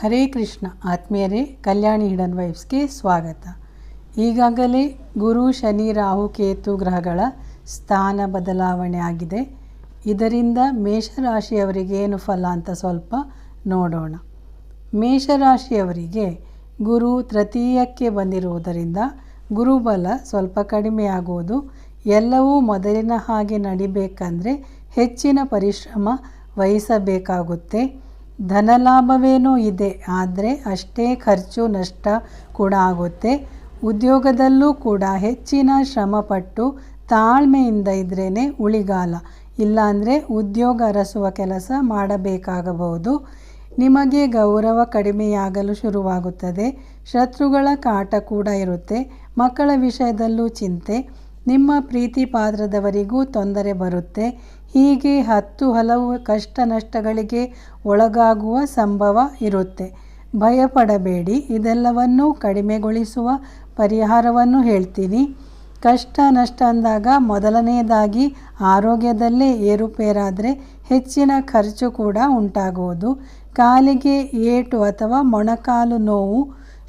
ಹರೇ ಕೃಷ್ಣ ಆತ್ಮೀಯರೇ, ಕಲ್ಯಾಣಿ ಹಿಡನ್ ವೈಫ್ಸ್ಗೆ ಸ್ವಾಗತ. ಈಗಾಗಲೇ ಗುರು ಶನಿ ರಾಹು ಕೇತು ಗ್ರಹಗಳ ಸ್ಥಾನ ಬದಲಾವಣೆ ಆಗಿದೆ. ಇದರಿಂದ ಮೇಷರಾಶಿಯವರಿಗೆ ಏನು ಫಲ ಅಂತ ಸ್ವಲ್ಪ ನೋಡೋಣ. ಮೇಷರಾಶಿಯವರಿಗೆ ಗುರು ತೃತೀಯಕ್ಕೆ ಬಂದಿರುವುದರಿಂದ ಗುರುಬಲ ಸ್ವಲ್ಪ ಕಡಿಮೆಯಾಗುವುದು ಎಲ್ಲವೂ ಮೊದಲಿನ ಹಾಗೆ ನಡಿಬೇಕಂದರೆ ಹೆಚ್ಚಿನ ಪರಿಶ್ರಮ ವಹಿಸಬೇಕಾಗುತ್ತೆ. ಧನಲಾಭವೇನೋ ಇದೆ, ಆದರೆ ಅಷ್ಟೇ ಖರ್ಚು ನಷ್ಟ ಕೂಡ ಆಗುತ್ತೆ. ಉದ್ಯೋಗದಲ್ಲೂ ಕೂಡ ಹೆಚ್ಚಿನ ಶ್ರಮಪಟ್ಟು ತಾಳ್ಮೆಯಿಂದ ಇದ್ರೇ ಉಳಿಗಾಲ. ಇಲ್ಲಾಂದರೆ ಉದ್ಯೋಗ ಅರಸುವ ಕೆಲಸ ಮಾಡಬೇಕಾಗಬಹುದು. ನಿಮಗೆ ಗೌರವ ಕಡಿಮೆಯಾಗಲು ಶುರುವಾಗುತ್ತದೆ. ಶತ್ರುಗಳ ಕಾಟ ಕೂಡ ಇರುತ್ತೆ. ಮಕ್ಕಳ ವಿಷಯದಲ್ಲೂ ಚಿಂತೆ. ನಿಮ್ಮ ಪ್ರೀತಿ ಪಾತ್ರದವರಿಗೂ ತೊಂದರೆ ಬರುತ್ತೆ. ಹೀಗೆ ಹತ್ತು ಹಲವು ಕಷ್ಟ ನಷ್ಟಗಳಿಗೆ ಒಳಗಾಗುವ ಸಂಭವ ಇರುತ್ತೆ. ಭಯಪಡಬೇಡಿ, ಇದೆಲ್ಲವನ್ನೂ ಕಡಿಮೆಗೊಳಿಸುವ ಪರಿಹಾರವನ್ನು ಹೇಳ್ತೀನಿ. ಕಷ್ಟ ನಷ್ಟ ಅಂದಾಗ ಮೊದಲನೆಯದಾಗಿ ಆರೋಗ್ಯದಲ್ಲೇ ಏರುಪೇರಾದರೆ ಹೆಚ್ಚಿನ ಖರ್ಚು ಕೂಡ ಉಂಟಾಗುವುದು. ಕಾಲಿಗೆ ಏಟು ಅಥವಾ ಮೊಣಕಾಲು ನೋವು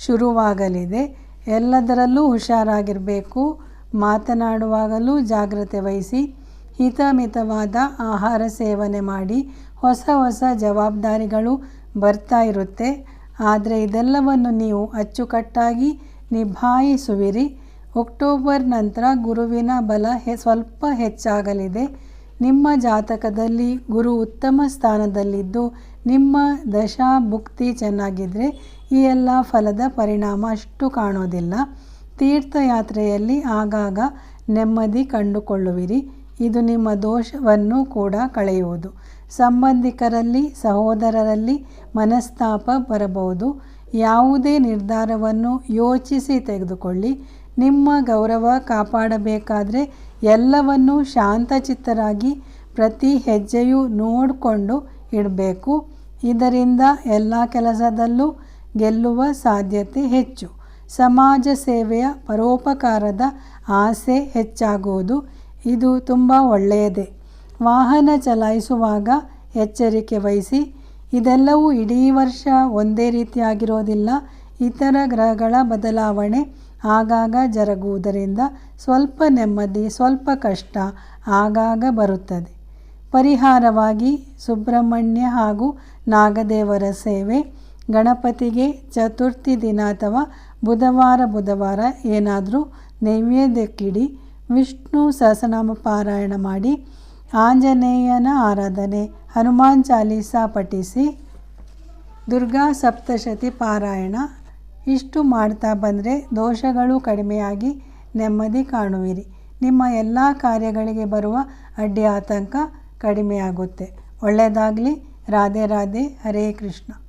ಶುರುವಾಗಲಿದೆ. ಎಲ್ಲದರಲ್ಲೂ ಹುಷಾರಾಗಿರಬೇಕು. ಮಾತನಾಡುವಾಗಲೂ ಜಾಗ್ರತೆ ವಹಿಸಿ ಹಿತಮಿತವಾದ ಆಹಾರ ಸೇವನೆ ಮಾಡಿ ಹೊಸ ಹೊಸ ಜವಾಬ್ದಾರಿಗಳು ಬರ್ತಾ ಇರುತ್ತೆ. ಆದರೆ ಇದೆಲ್ಲವನ್ನು ನೀವು ಅಚ್ಚುಕಟ್ಟಾಗಿ ನಿಭಾಯಿಸುವಿರಿ. ಅಕ್ಟೋಬರ್ ನಂತರ ಗುರುವಿನ ಬಲ ಹೆ, ಸ್ವಲ್ಪ ಹೆಚ್ಚಾಗಲಿದೆ. ನಿಮ್ಮ ಜಾತಕದಲ್ಲಿ ಗುರು ಉತ್ತಮ ಸ್ಥಾನದಲ್ಲಿದ್ದು ನಿಮ್ಮ ದಶಾ ಭುಕ್ತಿ ಚೆನ್ನಾಗಿದ್ದರೆ ಈ ಎಲ್ಲ ಫಲದ ಪರಿಣಾಮ ಅಷ್ಟು ಕಾಣೋದಿಲ್ಲ. ತೀರ್ಥಯಾತ್ರೆಯಲ್ಲಿ ಆಗಾಗ ನೆಮ್ಮದಿ ಕಂಡುಕೊಳ್ಳುವಿರಿ. ಇದು ನಿಮ್ಮ ದೋಷವನ್ನು ಕೂಡ ಕಳೆಯುವುದು. ಸಂಬಂಧಿಕರಲ್ಲಿ, ಸಹೋದರರಲ್ಲಿ ಮನಸ್ತಾಪ ಬರಬಹುದು. ಯಾವುದೇ ನಿರ್ಧಾರವನ್ನು ಯೋಚಿಸಿ ತೆಗೆದುಕೊಳ್ಳಿ. ನಿಮ್ಮ ಗೌರವ ಕಾಪಾಡಬೇಕಾದರೆ ಎಲ್ಲವನ್ನೂ ಶಾಂತಚಿತ್ತರಾಗಿ ಪ್ರತಿ ಹೆಜ್ಜೆಯೂ ನೋಡಿಕೊಂಡು ಇಡಬೇಕು. ಇದರಿಂದ ಎಲ್ಲ ಕೆಲಸದಲ್ಲೂ ಗೆಲ್ಲುವ ಸಾಧ್ಯತೆ ಹೆಚ್ಚು. ಸಮಾಜ ಸೇವೆಯ ಪರೋಪಕಾರದ ಆಸೆ ಹೆಚ್ಚಾಗುವುದು. ಇದು ತುಂಬ ಒಳ್ಳೆಯದೇ. ವಾಹನ ಚಲಾಯಿಸುವಾಗ ಎಚ್ಚರಿಕೆ ವಹಿಸಿ. ಇದೆಲ್ಲವೂ ಇಡೀ ವರ್ಷ ಒಂದೇ ರೀತಿಯಾಗಿರೋದಿಲ್ಲ. ಇತರ ಗ್ರಹಗಳ ಬದಲಾವಣೆ ಆಗಾಗ ಜರುಗುವುದರಿಂದ ಸ್ವಲ್ಪ ನೆಮ್ಮದಿ, ಸ್ವಲ್ಪ ಕಷ್ಟ ಆಗಾಗ ಬರುತ್ತದೆ. ಪರಿಹಾರವಾಗಿ ಸುಬ್ರಹ್ಮಣ್ಯ ಹಾಗೂ ನಾಗದೇವರ ಸೇವೆ. ಗಣಪತಿಗೆ ಚತುರ್ಥಿ ದಿನ ಅಥವಾ ಬುಧವಾರ ಬುಧವಾರ ಏನಾದರೂ ನೈವೇದ್ಯಕ್ಕಿಡಿ ವಿಷ್ಣು ಸಹಸ್ರನಾಮ ಪಾರಾಯಣ ಮಾಡಿ ಆಂಜನೇಯನ ಆರಾಧನೆ, ಹನುಮಾನ್ ಚಾಲೀಸ ಪಠಿಸಿ, ದುರ್ಗಾ ಸಪ್ತಶತಿ ಪಾರಾಯಣ. ಇಷ್ಟು ಮಾಡ್ತಾ ಬಂದರೆ ದೋಷಗಳು ಕಡಿಮೆಯಾಗಿ ನೆಮ್ಮದಿ ಕಾಣುವಿರಿ. ನಿಮ್ಮ ಎಲ್ಲ ಕಾರ್ಯಗಳಿಗೆ ಬರುವ ಅಡ್ಡಿ ಆತಂಕ ಕಡಿಮೆಯಾಗುತ್ತೆ. ಒಳ್ಳೆಯದಾಗಲಿ ರಾಧೆ ರಾಧೆ. ಹರೇ ಕೃಷ್ಣ.